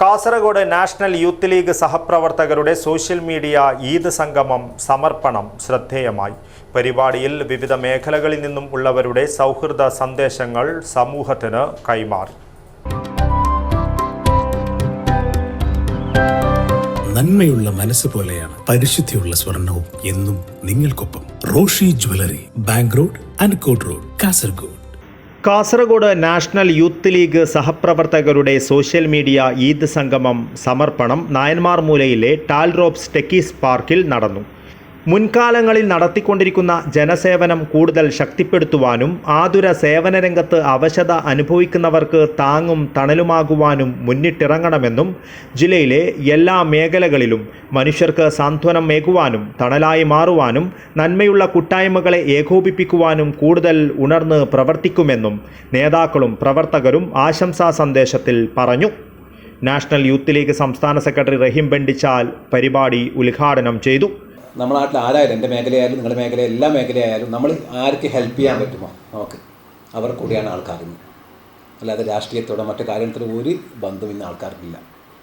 Kasaragod national youth league സഹപ്രവർത്തകരുടെ social media Eid സംഗമം സമർപ്പണം ശ്രദ്ധേയമായി. പരിപാടിയിൽ വിവിധ മേഖലകളിൽ നിന്നും ഉള്ളവരുടെ സൗഹൃദ സന്ദേശങ്ങൾ സമൂഹത്തിന് കൈമാറി. നന്മയുള്ള മനസ്സ് പോലെയാണ് പരിശുദ്ധിയുള്ള സ്വർണവും എന്നും നിങ്ങൾക്കൊപ്പം Roshi jewellery bank road Ankot road Kasaragod. Kasaragod national youth league സഹപ്രവർത്തകരുടെ social media Eid സംഗമം സമർപ്പണം നായന്മാർ മൂലയിലെ ടാൽറോപ്സ് ടെക്കീസ് പാർക്കിൽ നടന്നു. മുൻകാലങ്ങളിൽ നടത്തിക്കൊണ്ടിരിക്കുന്ന ജനസേവനം കൂടുതൽ ശക്തിപ്പെടുത്തുവാനും ആതുര സേവന രംഗത്ത് അവശത അനുഭവിക്കുന്നവർക്ക് താങ്ങും തണലുമാകുവാനും മുന്നിട്ടിറങ്ങണമെന്നും ജില്ലയിലെ എല്ലാ മേഖലകളിലും മനുഷ്യർക്ക് സാന്ത്വനം മേകുവാനും തണലായി മാറുവാനും നന്മയുള്ള കൂട്ടായ്മകളെ ഏകോപിപ്പിക്കുവാനും കൂടുതൽ ഉണർന്ന് പ്രവർത്തിക്കുമെന്നും നേതാക്കളും പ്രവർത്തകരും ആശംസാ സന്ദേശത്തിൽ പറഞ്ഞു. നാഷണൽ യൂത്ത് ലീഗ് സംസ്ഥാന സെക്രട്ടറി റഹീം ബെണ്ടിച്ചാൽ പരിപാടി ഉദ്ഘാടനം ചെയ്തു. നമ്മുടെ നാട്ടിൽ ആരായാലും എന്റെ മേഖലയായാലും നിങ്ങളുടെ മേഖല എല്ലാ മേഖലയായാലും നമ്മൾ ആർക്ക് ഹെൽപ്പ് ചെയ്യാൻ പറ്റുമോ? നമുക്ക് അവർ കൂടിയാണ് ആൾക്കാരിന്ന്. അല്ലാതെ രാഷ്ട്രീയത്തോടെ മറ്റു കാര്യത്തിലും ഒരു ബന്ധം ഇന്ന് ആൾക്കാർക്കില്ല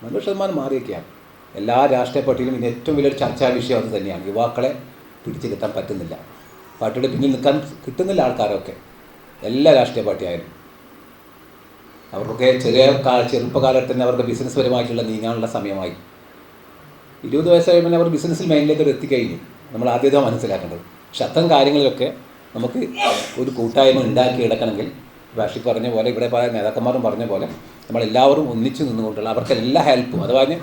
നല്ല ശതമാനം മാറിയൊക്കെയാണ്. എല്ലാ രാഷ്ട്രീയ പാർട്ടിയിലും ഇന്ന് ഏറ്റവും വലിയൊരു ചർച്ചാ വിഷയം അത് തന്നെയാണ്. യുവാക്കളെ പിടിച്ചു കിട്ടാൻ പറ്റുന്നില്ല. പാർട്ടിയുടെ പിന്നിൽ നിൽക്കാൻ കിട്ടുന്നില്ല ആൾക്കാരൊക്കെ. എല്ലാ രാഷ്ട്രീയ പാർട്ടിയായാലും. അവർക്കൊക്കെ ചെറിയ കാ ചെറുപ്പകാലത്ത് തന്നെ അവർക്ക് ബിസിനസ് പരമായിട്ടുള്ള നീങ്ങാനുള്ള സമയമായി. ഇരുപത് വയസ്സായ പിന്നെ അവർ ബിസിനസ്സിൽ മെയിനിലേക്ക് എത്തിക്കഴിഞ്ഞു നമ്മൾ ആദ്യത്തെ മനസ്സിലാക്കേണ്ടത്. പക്ഷെ അത്തരം കാര്യങ്ങളിലൊക്കെ നമുക്ക് ഒരു കൂട്ടായ്മ ഉണ്ടാക്കി എടുക്കണമെങ്കിൽ ഭാഷി പറഞ്ഞ പോലെ ഇവിടെ പല നേതാക്കന്മാരും പറഞ്ഞ പോലെ നമ്മളെല്ലാവരും ഒന്നിച്ചു നിന്നുകൊണ്ടുള്ള അവർക്ക് എല്ലാ ഹെൽപ്പും അഥവാ പറഞ്ഞ്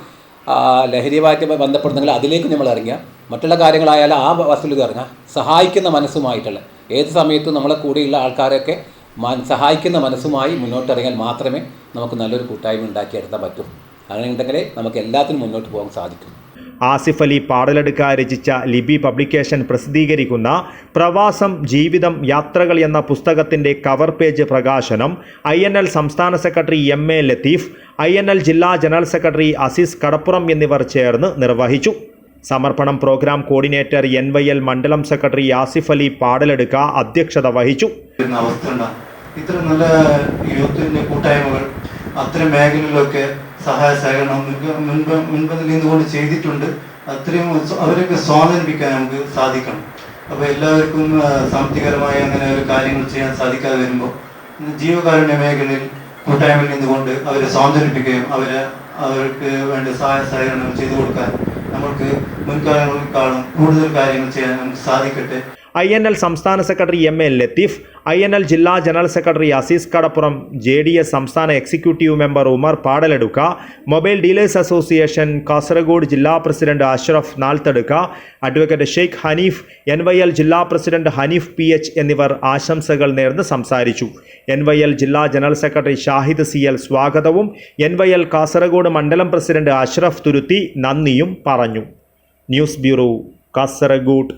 ലഹരിയുമായിട്ട് ബന്ധപ്പെടുന്നെങ്കിൽ അതിലേക്ക് നമ്മൾ ഇറങ്ങുക മറ്റുള്ള കാര്യങ്ങളായാലും ആ വസ്തുവിൽ ഇറങ്ങുക സഹായിക്കുന്ന മനസ്സുമായിട്ടുള്ള ഏത് സമയത്തും നമ്മളെ കൂടെയുള്ള ആൾക്കാരെയൊക്കെ സഹായിക്കുന്ന മനസ്സുമായി മുന്നോട്ടിറങ്ങിയാൽ മാത്രമേ നമുക്ക് നല്ലൊരു കൂട്ടായ്മ ഉണ്ടാക്കിയെടുക്കാൻ പറ്റൂ. അങ്ങനെ ഉണ്ടെങ്കിലേ നമുക്ക് എല്ലാത്തിനും മുന്നോട്ട് പോകാൻ സാധിക്കും. ആസിഫ് അലി പാടലെടുക്ക രചിച്ച ലിബി പബ്ലിക്കേഷൻ പ്രസിദ്ധീകരിക്കുന്ന പ്രവാസം ജീവിതം യാത്രകൾ എന്ന പുസ്തകത്തിന്റെ കവർ പേജ് പ്രകാശനം ഐ സംസ്ഥാന secretary M A Latheef I ജില്ലാ ജനറൽ സെക്രട്ടറി അസീസ് കടപ്പുറം എന്നിവർ ചേർന്ന് നിർവഹിച്ചു. സമർപ്പണം program coordinator N Y L മണ്ഡലം സെക്രട്ടറി ആസിഫ് അലി പാടലെടുക്ക അധ്യക്ഷത വഹിച്ചു. ഇത്ര നല്ല യൂത്തിന്റെ കൂട്ടായ്മകൾ അത്തരം മേഖലകളിലൊക്കെ സഹായ സഹകരണം മുൻപ് മുൻപ് മുൻപന്തിൽ നിന്നുകൊണ്ട് ചെയ്തിട്ടുണ്ട്. അത്രയും അവരൊക്കെ സ്വാതന്ത്ര്യപ്പിക്കാൻ നമുക്ക് സാധിക്കണം. അപ്പോൾ എല്ലാവർക്കും സാമ്പത്തികരമായി അങ്ങനെ ഒരു കാര്യങ്ങൾ ചെയ്യാൻ സാധിക്കാതെ വരുമ്പോൾ ജീവകാരുണ്യ മേഖലയിൽ കൂട്ടായ്മയിൽ നിന്നുകൊണ്ട് അവരെ സ്വാതന്ത്ര്യപ്പിക്കുകയും അവരെ അവർക്ക് വേണ്ട സഹായ സഹകരണങ്ങൾ ചെയ്തു കൊടുക്കാൻ നമുക്ക് മുൻകാലങ്ങളെക്കാളും കൂടുതൽ കാര്യങ്ങൾ ചെയ്യാൻ നമുക്ക് സാധിക്കട്ടെ. ഐ എൻ എൽ സംസ്ഥാന secretary M A Latheef I N L ജില്ലാ general secretary Azeez Kadappuram J D S സംസ്ഥാന executive member Umar Padaladukka mobile dealers association Kasaragod ജില്ലാ president Ashraf Nalthadukka advocate Sheikh Haneef N Y L ജില്ലാ president Haneef P H എന്നിവർ ആശംസകൾ നേർന്ന് സംസാരിച്ചു. N Y L ജില്ലാ general secretary Shahid C L സ്വാഗതവും N Y L Kasaragod മണ്ഡലം president Ashraf Thuruthi നന്ദിയും പറഞ്ഞു. News bureau Kasaragod.